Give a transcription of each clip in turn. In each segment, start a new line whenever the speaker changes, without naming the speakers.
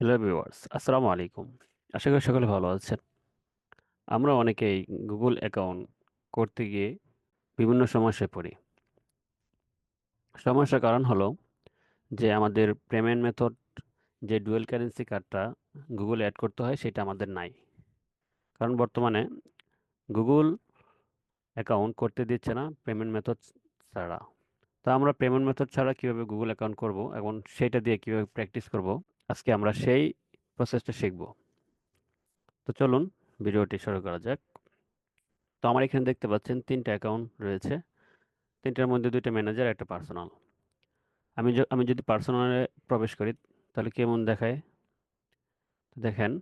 Hello viewers আসসালামু আলাইকুম আশা করি সকলে ভালো আছেন। আমরা অনেকেই গুগল অ্যাকাউন্ট করতে গিয়ে বিভিন্ন সমস্যায় পড়ি। সমস্যার কারণ হলো যে আমাদের পেমেন্ট মেথড যে ডুয়েল কারেন্সি কার্ডটা গুগল অ্যাড করতে হয়, সেটা আমাদের নাই। কারণ বর্তমানে গুগল অ্যাকাউন্ট করতে দিচ্ছে না পেমেন্ট মেথড ছাড়া। তা আমরা পেমেন্ট মেথড ছাড়া কীভাবে গুগল অ্যাকাউন্ট করব এবং সেটা দিয়ে কীভাবে প্র্যাকটিস করব আজকে আমরা সেই প্রসেসটা শিখব। তো চলুন, ভিডিওটি শুরু করা যাক। তো আমার এখানে দেখতে পাচ্ছেন তিনটা অ্যাকাউন্ট রয়েছে। তিনটার মধ্যে দুইটা ম্যানেজার একটা পার্সোনাল আমি আমি যদি পার্সোনালে প্রবেশ করি, তাহলে কেমন দেখায়? দেখেন,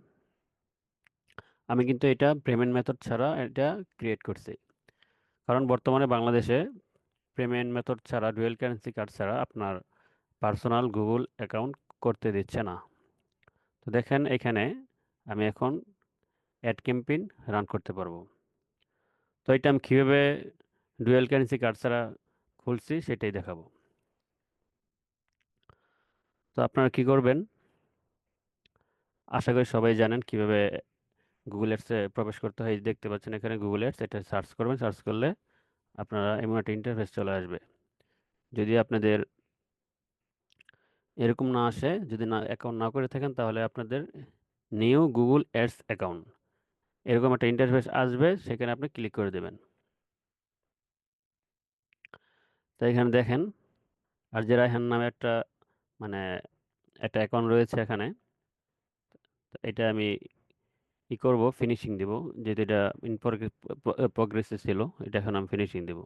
আমি কিন্তু এটা পেমেন্ট মেথড ছাড়া এটা ক্রিয়েট করছি। কারণ বর্তমানে বাংলাদেশে পেমেন্ট মেথড ছাড়া ডুয়েল কারেন্সি কার্ড ছাড়া আপনার পার্সোনাল গুগল অ্যাকাউন্ট করতে দিচ্ছে না। তো দেখেন এখানে আমি এখন অ্যাড ক্যাম্পেইন রান করতে পারব। তো এটা আমি কীভাবে ডুয়েল কারেন্সি কার্ড ছাড়া খুলছি সেটাই দেখাবো। তো আপনারা কি করবেন? আশা করি সবাই জানেন কীভাবে গুগল অ্যাডসে প্রবেশ করতে হয়। দেখতে পাচ্ছেন এখানে গুগল অ্যাডস এটা সার্চ করবেন। সার্চ করলে আপনারা এমন একটা ইন্টারফেস চলে আসবে। যদি আপনাদের এরকম না আসে, যদি না অ্যাকাউন্ট না করে থাকেন, তাহলে আপনাদের নিউ গুগল অ্যাডস অ্যাকাউন্ট এরকম একটা ইন্টারফেস আসবে, সেখানে আপনি ক্লিক করে দেবেন। তো এখানে দেখেন আর যে রায়হান নামে একটা মানে একটা অ্যাকাউন্ট রয়েছে এখানে। এটা আমি ই করব ফিনিশিং দেব, যেহেতু এটা প্রগ্রেসে ছিল, এটা এখন আমি ফিনিশিং দেব।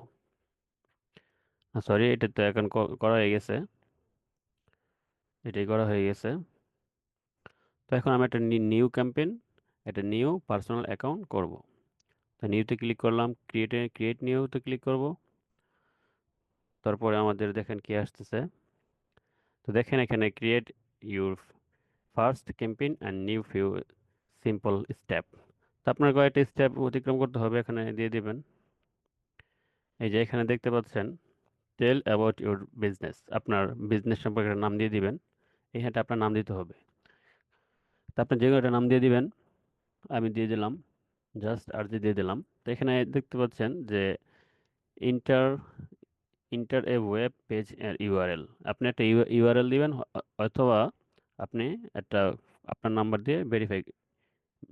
সরি এটা তো এখন করা হয়ে গেছে। এটাই করা হয়ে গেছে। তো এখন আমি একটা নিউ ক্যাম্পেইন একটা নিউ পার্সোনাল অ্যাকাউন্ট করব। তো নিউতে ক্লিক করলাম ক্রিয়েটে ক্রিয়েট নিউতে ক্লিক করব। তারপরে আমাদের দেখেন কি আসতেছে। তো দেখেন এখানে create your first campaign and new few simple step তো আপনার কয়েকটা স্টেপ অতিক্রম করতে হবে, এখানে দিয়ে দিবেন। এই যে এখানে দেখতে পাচ্ছেন টেল অ্যাবাউট ইউর বিজনেস আপনার বিজনেস সম্পর্কে নাম দিয়ে দিবেন। এখানটা আপনার নাম দিতে হবে। তো আপনি যে কোনো নাম দিয়ে দিবেন। আমি দিয়ে দিলাম। জাস্ট আর যে দিয়ে দিলাম। তো এখানে দেখতে পাচ্ছেন যে enter enter a web page URL. আপনি একটা ইউআরএল দিবেন অথবা আপনি একটা আপনার নাম্বার দিয়ে ভেরিফাই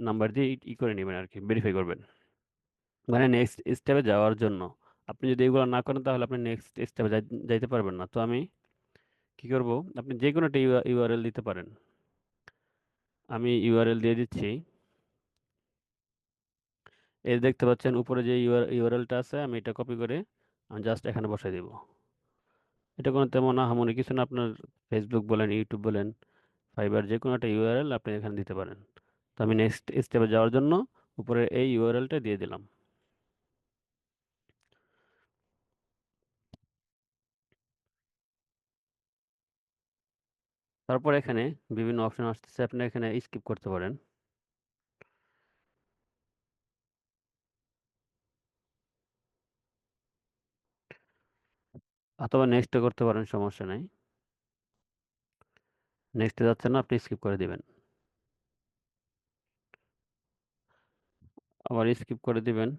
নাম্বার দিয়ে ই করে নেবেন আর কি ভেরিফাই করবেন। মানে নেক্সট স্টেপে যাওয়ার জন্য। আপনি যদি এগুলো না করেন তাহলে আপনি নেক্সট স্টেপে যাইতে পারবেন না। তো আমি কি করব? আপনি যে কোনো একটা ইউআরএল দিতে পারেন। আমি ইউআরএল দিয়ে দিচ্ছি। এই দেখতে পাচ্ছেন, উপরে যে ইউআরএলটা আছে, আমি এটা কপি করে আমি জাস্ট এখানে বসাই দেব। এটা কোনো তেমন না আহামরি কিছু না, আপনার ফেসবুক বলেন ইউটিউব বলেন ফাইবার যে কোনো একটা ইউআরএল আপনি এখানে দিতে পারেন। তো আমি নেক্সট স্টেপে যাওয়ার জন্য উপরে এই ইউআরএলটা দিয়ে দিলাম। তারপর এখানে বিভিন্ন অপশন আসতেছে। আপনি এখানে স্কিপ করতে পারেন। অথবা নেক্সটে করতে পারেন, সমস্যা নাই। নেক্সটে যাচ্ছে না, আপনি স্কিপ করে দিবেন। আবার স্কিপ করে দিবেন।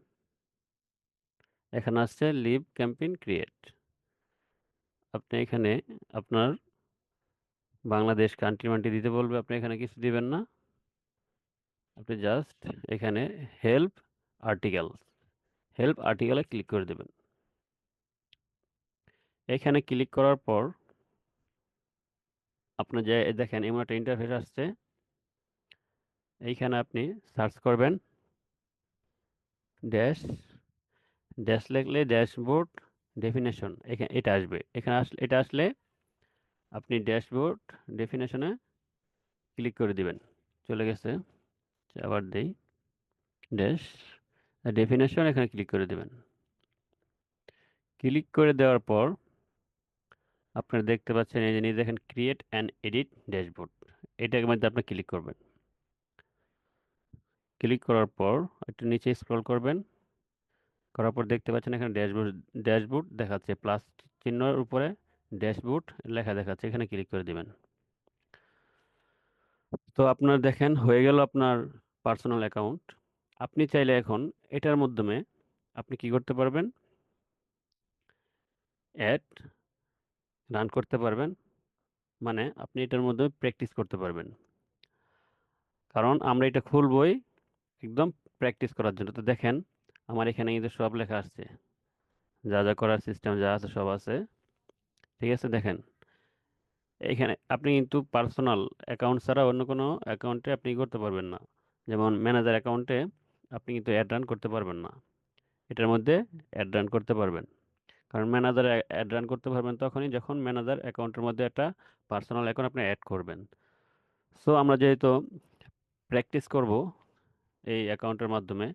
এখানে আসছে লিভ ক্যাম্পেইন ক্রিয়েট আপনি এখানে আপনার বাংলাদেশ কান্ট্রি মান্ট্রি দিতে বলবে, আপনি এখানে কিছু দিবেন না। আপনি জাস্ট এখানে হেল্প আর্টিকেল হেল্প আর্টিকেলে ক্লিক করে দেবেন। এখানে ক্লিক করার পর আপনার যে দেখেন, এমন একটা ইন্টারফেস আসছে। এইখানে আপনি সার্চ করবেন। ড্যাশ ড্যাশ লিখলে ড্যাশবোর্ড ডেফিনেশন এখানে এটা আসবে। এখানে আসলে এটা আসলে আপনি ড্যাশবোর্ড ডেফিনেশনে ক্লিক করে দিবেন। চলে গেছে। আবার দেই। ড্যাশ ডেফিনেশন এখানে ক্লিক করে দেবেন। ক্লিক করে দেওয়ার পর আপনারা দেখতে পাচ্ছেন এই যে নিচে দেখেন ক্রিয়েট অ্যান্ড এডিট ড্যাশবোর্ড এটার মধ্যে আপনি ক্লিক করবেন। ক্লিক করার পর একটু নিচে স্ক্রল করবেন। করার পর দেখতে পাচ্ছেন এখানে ড্যাশবোর্ড ড্যাশবোর্ড দেখাচ্ছে। প্লাস চিহ্নের উপরে ড্যাশবোর্ড লেখা দেখাচ্ছে, এখানে ক্লিক করে দিবেন। তো আপনার দেখেন, হয়ে গেল আপনার পার্সোনাল অ্যাকাউন্ট। আপনি চাইলে এখন এটার মাধ্যমে আপনি কি করতে পারবেন? অ্যাড, রান করতে পারবেন। মানে আপনি এটার মধ্যে প্র্যাকটিস করতে পারবেন। কারণ আমরা এটা খুলবই একদম প্র্যাকটিস করার জন্য। তো দেখেন, আমার এখানে কিন্তু সব লেখা আসছে। যা যা করার সিস্টেম যা আছে সব আছে। ঠিক আছে? দেখেন, এখানে আপনি কিন্তু পার্সোনাল অ্যাকাউন্ট ছাড়া অন্য কোনো অ্যাকাউন্টে আপনি করতে পারবেন না। যেমন ম্যানেজার অ্যাকাউন্টে আপনি কিন্তু অ্যাড রান করতে পারবেন না। এটার মধ্যে অ্যাড রান করতে পারবেন। কারণ ম্যানেজার অ্যাড রান করতে পারবেন তখনই যখন ম্যানেজার অ্যাকাউন্টের মধ্যে একটা পার্সোনাল অ্যাকাউন্ট আপনি অ্যাড করবেন। সো আমরা যেহেতু প্র্যাকটিস করব এই অ্যাকাউন্টের মাধ্যমে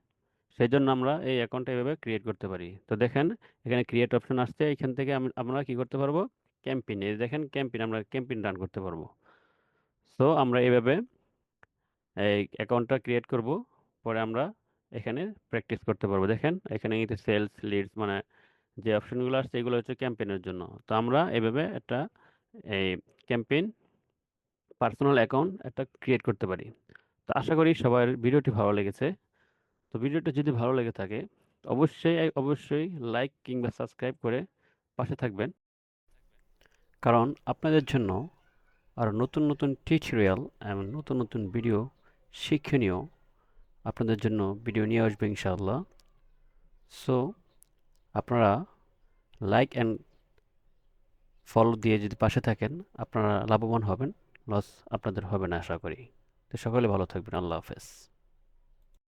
সেই জন্য আমরা এই অ্যাকাউন্টটা এভাবে ক্রিয়েট করতে পারি। তো দেখেন, এখানে ক্রিয়েট অপশন আসছে, এখান থেকে আমরা কি করতে পারব? ক্যাম্পিন এই দেখেন ক্যাম্পিন আমরা ক্যাম্পিন রান করতে পারব। সো আমরা এইভাবে এই অ্যাকাউন্টটা ক্রিয়েট করব, পরে আমরা এখানে প্র্যাকটিস করতে পারব। দেখেন, এখানে কিন্তু সেলস লিডস মানে যে অপশনগুলো আসছে, এগুলো হচ্ছে ক্যাম্পেইনের জন্য। তো আমরা এভাবে একটা এই ক্যাম্পেইন পার্সোনাল অ্যাকাউন্ট একটা ক্রিয়েট করতে পারি। তো আশা করি সবার ভিডিওটি ভালো লেগেছে। তো ভিডিওটা যদি ভালো লেগে থাকে, অবশ্যই অবশ্যই লাইক কিংবা সাবস্ক্রাইব করে পাশে থাকবেন। কারণ আপনাদের জন্য আরও নতুন নতুন টিউটোরিয়াল এবং নতুন নতুন ভিডিও শিক্ষণীয় আপনাদের জন্য ভিডিও নিয়ে আসবে ইনশাআল্লাহ। সো, আপনারা লাইক অ্যান্ড ফলো দিয়ে যদি পাশে থাকেন, আপনারা লাভবান হবেন, লস আপনাদের হবে না আশা করি। তো সকলে ভালো থাকবেন, আল্লাহ হাফেজ।